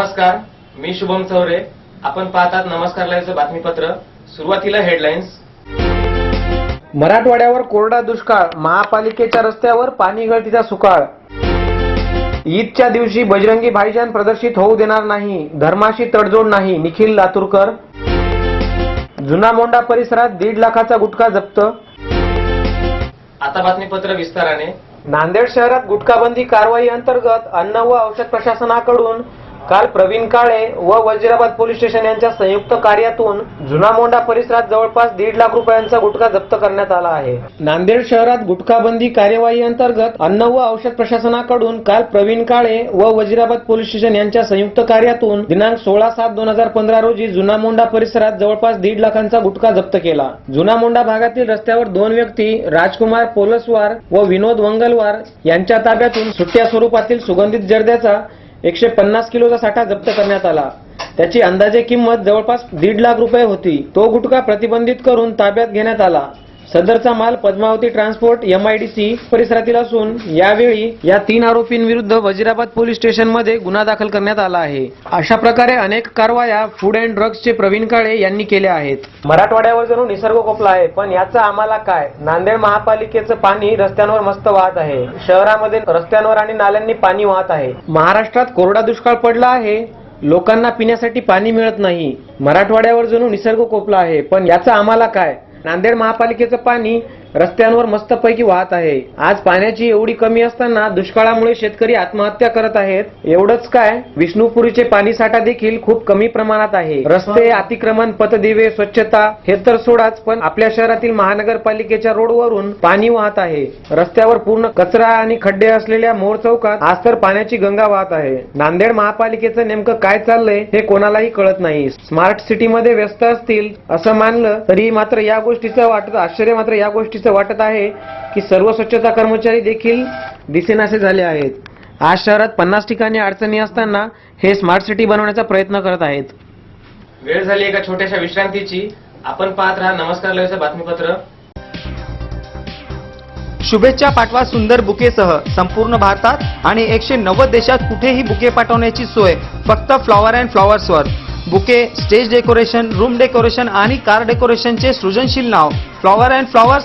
नमस्कार मी शुभम चौरे. आपण पाहतात नमस्कार लाईव्हचं बातमीपत्र. सुरुवातीला हेडलाईन्स मराठवाड्यावर कोरडा दुष्काळ महापालिकेच्या रस्त्यावर पाणी गळतीचा सुकाळ. ईदच्या दिवशी बजरंगी भाईजान प्रदर्शित होऊ देणार नाही धर्माशी तडजोड नाही निखिल लातूरकर. जुना मोंडा परिसरात दीड लाखाचा गुटखा जप्त. आता बातमीपत्र विस्ताराने. नांदेड शहरात गुटखाबंदी कारवाई अंतर्गत अन्न व औषध प्रशासनाकडून काल प्रवीण काळे व वजिराबाद पोलीस स्टेशन यांच्या संयुक्त कार्यातून जुना मोंडा परिसरात जवळपास दीड लाख रुपयांचा गुटखा जप्त करण्यात आला आहे. नांदेड शहरात गुटखाबंदी कार्यवाही अंतर्गत अन्न व औषध प्रशासनाकडून काल प्रवीण काळे व वजिराबाद पोलीस स्टेशन यांच्या संयुक्त कार्यातून दिनांक सोळा सात दोन हजार पंधरा रोजी जुना मोंडा परिसरात जवळपास दीड लाखांचा गुटखा जप्त केला. जुना मोंडा भागातील रस्त्यावर दोन व्यक्ती राजकुमार पोलसवार व विनोद वंगलवार यांच्या ताब्यातून सुट्ट्या स्वरूपातील सुगंधित जर्द्याचा एकशे पन्नास किलोचा साठा जप्त करण्यात आला. त्याची अंदाजे किंमत जवळपास दीड लाख रुपये होती. तो गुटखा प्रतिबंधित करून ताब्यात घेण्यात आला. सदरचा माल पद्मावती ट्रान्सपोर्ट एमआयडीसी परिसरातील असून यावेळी या तीन आरोपींविरुद्ध वजिराबाद पोलीस स्टेशनमध्ये गुन्हा दाखल करण्यात आला आहे. अशा प्रकारे अनेक कारवाया फूड अँड ड्रग्जचे प्रवीण काळे यांनी केल्या आहेत. मराठवाड्यावर जणू निसर्ग कोपला आहे पण याचं आम्हाला काय? नांदेड महापालिकेचं पाणी रस्त्यांवर मस्त वाहत आहे. शहरामध्ये रस्त्यांवर आणि नाल्यांनी पाणी वाहत आहे. महाराष्ट्रात कोरडा दुष्काळ पडला आहे. लोकांना पिण्यासाठी पाणी मिळत नाही. मराठवाड्यावर जणू निसर्ग कोपला आहे पण याचं आम्हाला काय? नांदेड महापालिकेचं पाणी रस्त्यांवर मस्तपैकी वाहत आहे. आज पाण्याची एवढी कमी असताना दुष्काळामुळे शेतकरी आत्महत्या करत आहेत. एवढंच काय विष्णुपुरीचे पाणी साठा देखील खूप कमी प्रमाणात आहे. रस्ते अतिक्रमण पतदिवे स्वच्छता हे तर सोडाच पण आपल्या शहरातील महानगरपालिकेच्या रोडवरून पाणी वाहत आहे. रस्त्यावर पूर्ण कचरा आणि खड्डे असलेल्या मोर चौकात आज तर पाण्याची गंगा वाहत आहे. नांदेड महापालिकेचं नेमकं काय चाललंय हे कोणालाही कळत नाही. स्मार्ट सिटीमध्ये व्यस्त असतील असं मानलं तरी मात्र या गोष्टीचं वाटत आश्चर्य मात्र या गोष्टी गोष्टीचं वाटत आहे की सर्व स्वच्छता कर्मचारी देखील दिसेनासे झाले आहेत. आज शहरात पन्नास ठिकाणी अडचणी असताना हे स्मार्ट सिटी बनवण्याचा प्रयत्न करत आहेत. वेळ झाली एका छोट्याशा विश्रांतीची. आपण पाहत राहा नमस्कार लाईव्हचं बातमीपत्र. शुभेच्छा पाठवा सुंदर बुकेसह. संपूर्ण भारतात आणि एकशे नव्वद देशात कुठेही बुके पाठवण्याची सोय. फक्त flower and फ्लॉवर्सवर. Bouquet stage decoration room decoration आणि कार डेकोरेशनचे सृजनशील नाव. Flower and flowers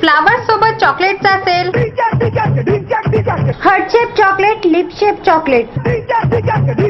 फ्लावर सोबत चॉकलेटचा असेल heart shape chocolate lip shape chocolate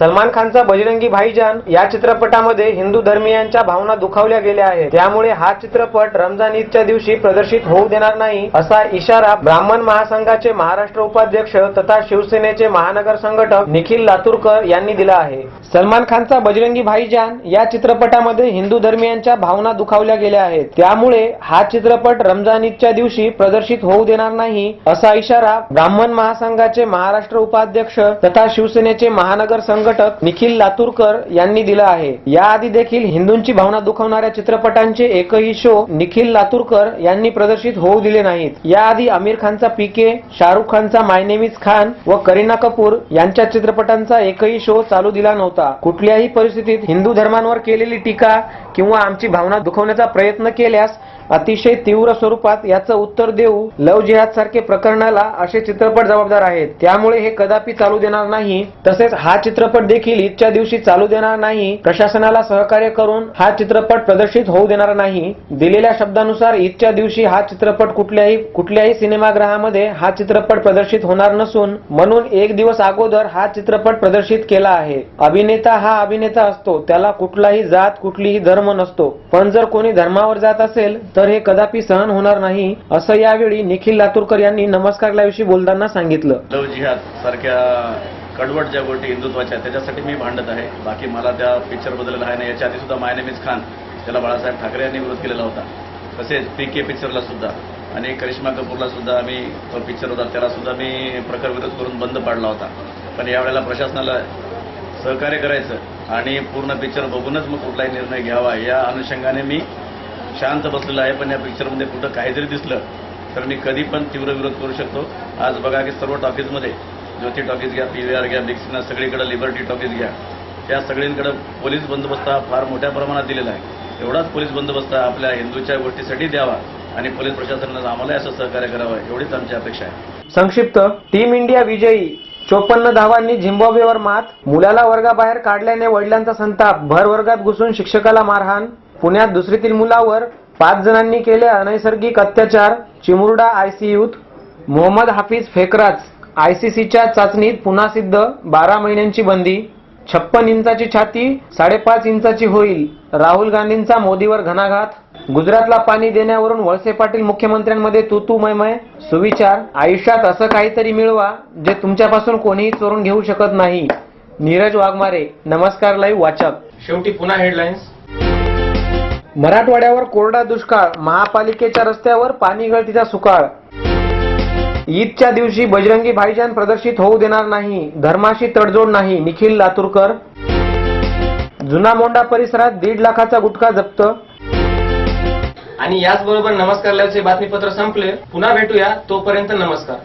Salman खानचा बजरंगी भाईजान या चित्रपटामध्ये हिंदू धर्मियांच्या भावना दुखावल्या गेल्या आहेत. त्यामुळे हा चित्रपट रमजान ईदच्या दिवशी प्रदर्शित होऊ देणार नाही असा इशारा ब्राह्मण महासंघाचे महाराष्ट्र उपाध्यक्ष तथा शिवसेनेचे महानगर संघटक निखिल लातूरकर यांनी दिला आहे. सलमान खानचा बजरंगी भाईजान या चित्रपटामध्ये हिंदू धर्मियांच्या भावना दुखावल्या गेल्या आहेत. त्यामुळे हा चित्रपट रमजान ईदच्या दिवशी प्रदर्शित होऊ देणार नाही असा इशारा ब्राह्मण महासंघाचे महाराष्ट्र उपाध्यक्ष तथा शिवसेनेचे महानगर संघ संघटक निखिल लातूरकर यांनी दिला आहे. याआधी देखील हिंदूंची भावना दुखवणाऱ्या चित्रपटांचे एकही शो निखिल लातूरकर यांनी प्रदर्शित होऊ दिले नाहीत. याआधी आमिर खानचा पीके शाहरुख खानचा माय खान व करीना कपूर यांच्या चित्रपटांचा एकही शो चालू दिला नव्हता. कुठल्याही परिस्थितीत हिंदू धर्मांवर केलेली टीका किंवा आमची भावना दुखवण्याचा प्रयत्न केल्यास अतिशय तीव्र स्वरूपात याचं उत्तर देऊ लव जिहाद सारखे प्रकरणाला असे चित्रपट जबाबदार आहेत. त्यामुळे हे कदापि चालू देणार नाही. तसेच हा चित्रपट देखील ईदच्या दिवशी चालू देणार नाही. प्रशासनाला सहकार्य करून हा चित्रपट प्रदर्शित होऊ देणार नाही. दिलेल्या शब्दानुसार ईदच्या दिवशी हा चित्रपट कुठल्याही कुठल्याही सिनेमागृहामध्ये हा चित्रपट प्रदर्शित होणार नसून म्हणून एक दिवस अगोदर हा चित्रपट प्रदर्शित केला आहे. अभिनेता हा अभिनेता असतो. त्याला कुठलाही जात कुठलीही धर्म नसतो. पण जर कोणी धर्मावर जात असेल तर हे कदापि सहन होणार नाही असं यावेळी निखिल लातूरकर यांनी नमस्कार लाईव्हशी बोलताना सांगितलं. लव जिहाद सारख्या कडवट ज्या गोष्टी हिंदुत्वाच्या आहेत, त्याच्यासाठी मी भांडत आहे. बाकी मला त्या पिक्चर पिक्चरबद्दल आहे ना याच्या आधी सुद्धा माय नेम खान त्याला बाळासाहेब ठाकरे यांनी विरोध केलेला होता. तसेच पी के पिक्चरला सुद्धा आणि करिश्मा कपूरला सुद्धा आम्ही तो पिक्चर होता त्याला सुद्धा मी प्रखर विरोध करून बंद पाडला होता. पण यावेळेला प्रशासनाला सहकार्य करायचं आणि पूर्ण पिक्चर बघूनच मग कुठलाही निर्णय घ्यावा या अनुषंगाने मी शांत बसलेला आहे पण या पिक्चरमध्ये कुठं काहीतरी दिसलं तर मी कधी पण तीव्र विरोध करू शकतो. आज बघा की सर्व टॉकीजमध्ये ज्योती टॉकीज घ्या पी व्ही आर घ्या बिग सगळीकडे लिबर्टी टॉकीज घ्या. त्या सगळींकडे पोलीस बंदोबस्त हा फार मोठ्या प्रमाणात दिलेला आहे. एवढाच पोलीस बंदोबस्त आपल्या हिंदूच्या गोष्टीसाठी द्यावा आणि पोलीस प्रशासनानं आम्हाला असं सहकार्य करावं एवढीच आमची अपेक्षा आहे. संक्षिप्त टीम इंडिया विजयी. चोपन्न धावांनी झिम्बाब्वेवर मात. मुलाला वर्गाबाहेर काढल्याने वडिलांचा संताप. भर वर्गात घुसून शिक्षकाला मारहाण. पुण्यात दुसरीतील मुलावर पाच जणांनी केले अनैसर्गिक अत्याचार. चिमुरडा आयसीयूत मोहम्मद हाफिज फेकराज आयसीसीच्या चाचणीत पुन्हा सिद्ध बारा महिन्यांची बंदी. छप्पन इंचाची छाती साडेपाच इंचाची होईल. राहुल गांधींचा मोदीवर घणाघात. गुजरातला पाणी देण्यावरून वळसे पाटील मुख्यमंत्र्यांमध्ये तू तू मयमय सुविचार. आयुष्यात असं काहीतरी मिळवा जे तुमच्यापासून कोणीही चोरून घेऊ शकत नाही. नीरज वाघमारे नमस्कार लाईव्ह वाचक. शेवटी पुन्हा हेडलाईन्स मराठवाड्यावर कोरडा दुष्काळ महापालिकेच्या रस्त्यावर पाणी गळतीचा सुकाळ. ईदच्या दिवशी बजरंगी भाईजान प्रदर्शित होऊ देणार नाही धर्माशी तडजोड नाही निखिल लातूरकर. जुना मोंडा परिसरात दीड लाखाचा गुटखा जप्त. आणि याचबरोबर नमस्कार लाईव्हचे बातमीपत्र संपले. पुन्हा भेटूया तोपर्यंत नमस्कार.